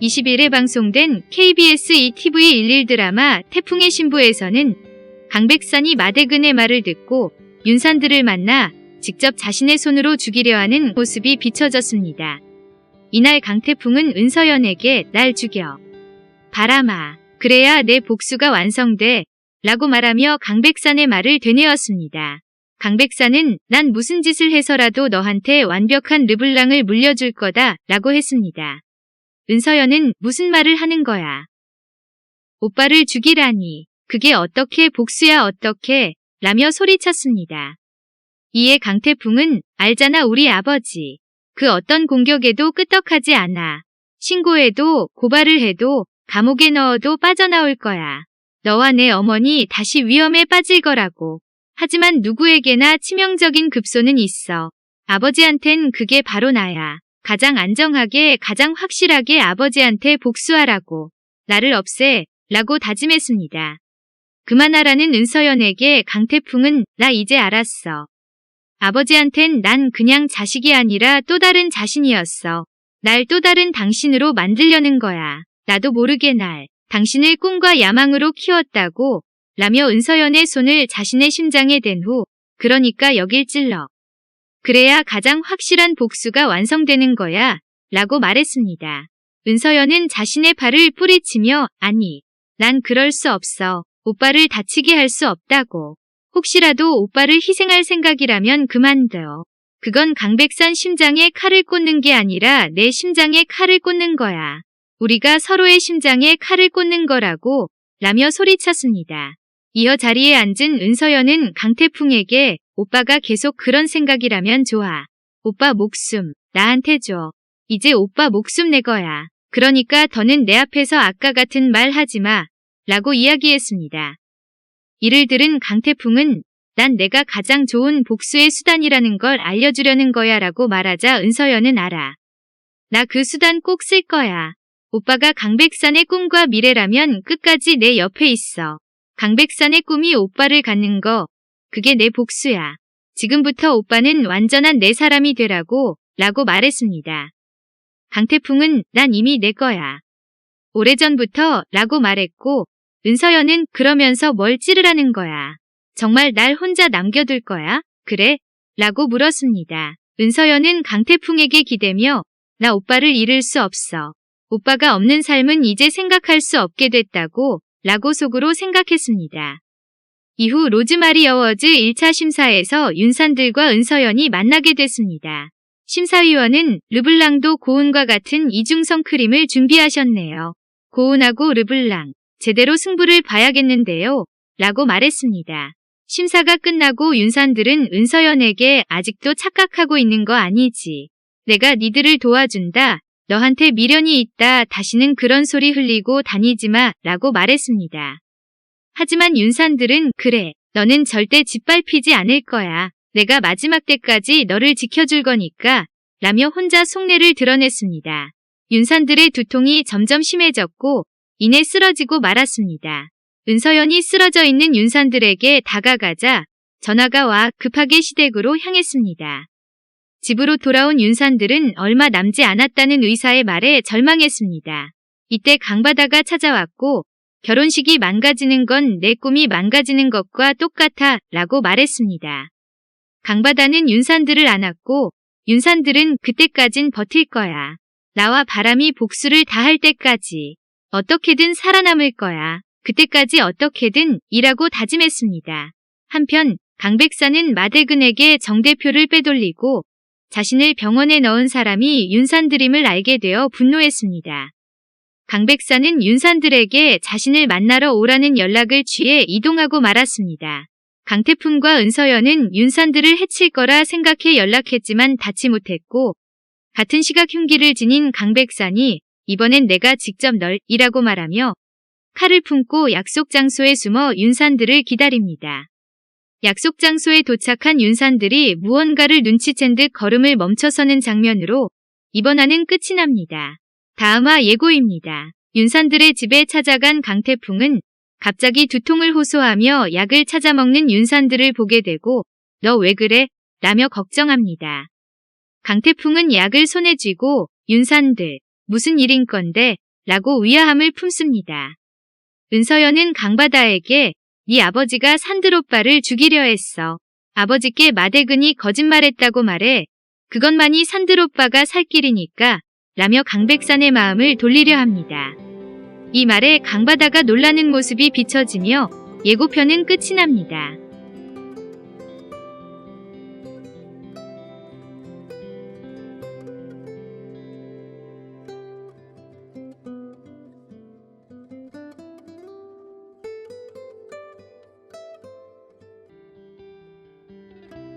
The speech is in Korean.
21일에 방송된 KBS ETV 11 드라마 태풍의 신부에서는 강백산이 마대근의 말을 듣고 윤산들을 만나 직접 자신의 손으로 죽이려 하는 모습이 비춰졌습니다. 이날 강태풍은 은서연에게 날 죽여. 바람아, 그래야 내 복수가 완성돼. 라고 말하며 강백산의 말을 되뇌었습니다. 강백산은 난 무슨 짓을 해서라도 너한테 완벽한 르블랑을 물려줄 거다 라고 했습니다. 은서연은 무슨 말을 하는 거야. 오빠를 죽이라니. 그게 어떻게 복수야 어떻게 라며 소리쳤습니다. 이에 강태풍은 알잖아 우리 아버지. 그 어떤 공격에도 끄떡하지 않아. 신고해도 고발을 해도 감옥에 넣어도 빠져나올 거야. 너와 내 어머니 다시 위험에 빠질 거라고. 하지만 누구에게나 치명적인 급소는 있어. 아버지한텐 그게 바로 나야. 가장 안정하게 가장 확실하게 아버지한테 복수하라고. 나를 없애. 라고 다짐했습니다. 그만하라는 은서연에게 강태풍은 나 이제 알았어. 아버지한텐 난 그냥 자식이 아니라 또 다른 자신이었어. 날 또 다른 당신으로 만들려는 거야. 나도 모르게 날 당신을 꿈과 야망으로 키웠다고 라며 은서연의 손을 자신의 심장에 댄 후 그러니까 여길 찔러. 그래야 가장 확실한 복수가 완성되는 거야 라고 말했습니다. 은서연은 자신의 발을 뿌리치며 아니 난 그럴 수 없어. 오빠를 다치게 할 수 없다고. 혹시라도 오빠를 희생할 생각이라면 그만둬. 그건 강백산 심장에 칼을 꽂는 게 아니라 내 심장에 칼을 꽂는 거야. 우리가 서로의 심장에 칼을 꽂는 거라고 라며 소리쳤습니다. 이어 자리에 앉은 은서연은 강태풍에게 오빠가 계속 그런 생각이라면 좋아. 오빠 목숨 나한테 줘. 이제 오빠 목숨 내 거야. 그러니까 더는 내 앞에서 아까 같은 말 하지 마. 라고 이야기했습니다. 이를 들은 강태풍은 난 내가 가장 좋은 복수의 수단이라는 걸 알려주려는 거야 라고 말하자 은서연은 알아. 나 그 수단 꼭 쓸 거야. 오빠가 강백산의 꿈과 미래라면 끝까지 내 옆에 있어. 강백산의 꿈이 오빠를 갖는 거. 그게 내 복수야. 지금부터 오빠는 완전한 내 사람이 되라고 라고 말했습니다. 강태풍은 난 이미 내 거야. 오래전부터 라고 말했고 은서연은 그러면서 뭘 찌르라는 거야. 정말 날 혼자 남겨둘 거야? 그래? 라고 물었습니다. 은서연은 강태풍에게 기대며 나 오빠를 잃을 수 없어. 오빠가 없는 삶은 이제 생각할 수 없게 됐다고 라고 속으로 생각했습니다. 이후 로즈마리 어워즈 1차 심사에서 윤산들과 은서연이 만나게 됐습니다. 심사위원은 르블랑도 고운과 같은 이중성 크림을 준비하셨네요. 고운하고 르블랑, 제대로 승부를 봐야겠는데요. 라고 말했습니다. 심사가 끝나고 윤산들은 은서연에게 아직도 착각하고 있는 거 아니지. 내가 니들을 도와준다. 너한테 미련이 있다. 다시는 그런 소리 흘리고 다니지 마. 라고 말했습니다. 하지만 윤산들은 그래. 너는 절대 짓밟히지 않을 거야. 내가 마지막 때까지 너를 지켜줄 거니까. 라며 혼자 속내를 드러냈습니다. 윤산들의 두통이 점점 심해졌고 이내 쓰러지고 말았습니다. 은서연이 쓰러져 있는 윤산들에게 다가가자 전화가 와 급하게 시댁으로 향했습니다. 집으로 돌아온 윤산들은 얼마 남지 않았다는 의사의 말에 절망했습니다. 이때 강바다가 찾아왔고 결혼식이 망가지는 건 내 꿈이 망가지는 것과 똑같아 라고 말했습니다. 강바다는 윤산들을 안았고 윤산들은 그때까진 버틸 거야. 나와 바람이 복수를 다할 때까지 어떻게든 살아남을 거야. 그때까지 어떻게든 일하고 다짐했습니다. 한편 강 백사는 마대근에게 정 대표를 빼돌리고 자신을 병원에 넣은 사람이 윤산드림을 알게 되어 분노했습니다. 강 백사는 윤산들에게 자신을 만나러 오라는 연락을 취해 이동하고 말았습니다. 강태풍과 은서연은 윤산들을 해칠 거라 생각해 연락했지만 닿지 못했고 같은 시각 흉기를 지닌 강백산이 이번엔 내가 직접 널 이라고 말하며 칼을 품고 약속 장소에 숨어 윤산들을 기다립니다. 약속 장소에 도착한 윤산들이 무언가를 눈치챈 듯 걸음을 멈춰서는 장면으로 이번 화는 끝이 납니다. 다음화 예고입니다. 윤산들의 집에 찾아간 강태풍은 갑자기 두통을 호소하며 약을 찾아 먹는 윤산들을 보게 되고 너 왜 그래? 라며 걱정합니다. 강태풍은 약을 손에 쥐고 윤산들 무슨 일인 건데 라고 위화함을 품습니다. 은서연은 강바다에게 네 아버지가 산들 오빠를 죽이려 했어. 아버지께 마대근이 거짓말했다고 말해. 그것만이 산들 오빠가 살 길이니까 라며 강백산의 마음을 돌리려 합니다. 이 말에 강바다가 놀라는 모습이 비춰지며 예고편은 끝이 납니다.